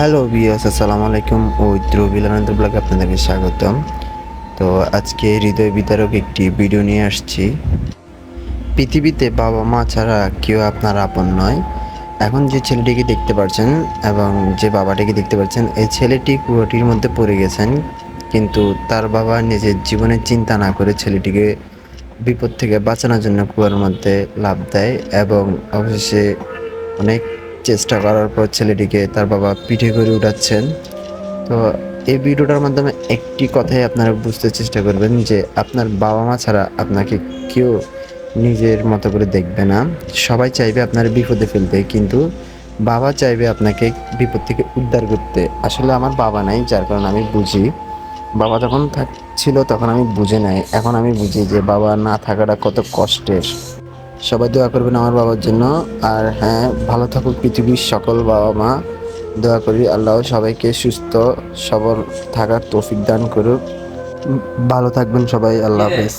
Hello বিয়াস আসসালামু আলাইকুম। ও দ্রবিলানন্দ ব্লগে আপনাদেরকে স্বাগতম। তো আজকে হৃদয় বিতারক একটি ভিডিও নিয়ে আসছি। পৃথিবীতে বাবা মা ছাড়া কেউ আপনার আপন নয়। এখন যে ছেলেটিকে দেখতে পাচ্ছেন এবং যে বাবাটিকে দেখতে পাচ্ছেন এই ছেলেটি কুয়োটির মধ্যে পড়ে গেছেন। কিন্তু তার বাবা নিজের জীবনের চিন্তা না করে ছেলেটিকে বিপদ থেকে বাঁচানোর জন্য কুয়ার মধ্যে লাভ দেয় এবং অবশেষে অনেক চেষ্টা করার পর ছেলেটিকে তার বাবা পিঠে করে উঠাচ্ছেন। তো এই ভিডিওটার মাধ্যমে একটি কথাই আপনারা বুঝতে চেষ্টা করবেন যে আপনার বাবা মা ছাড়া আপনাকে কেউ নিজের মতো করে দেখবে না। সবাই চাইবে আপনার বিপদে ফেলতে, কিন্তু বাবা চাইবে আপনাকে বিপদ থেকে উদ্ধার করতে। আসলে আমার বাবা নাই, যার কারণে আমি বুঝি। বাবা যখন থাক, ছিল তখন আমি বুঝে নাই। এখন আমি বুঝি যে বাবা না থাকাটা কত কষ্টের। সবাই দোয়া করবেন আমার বাবার জন্য। আর হ্যাঁ ভালো থাকুক পৃথিবীর সকল বাবা মা। দোয়া করি আল্লাহ সবাইকে সুস্থ, সবল থাকার তৌফিক দান করুক। ভালো থাকবেন সবাই, আল্লাহ হাফেজ।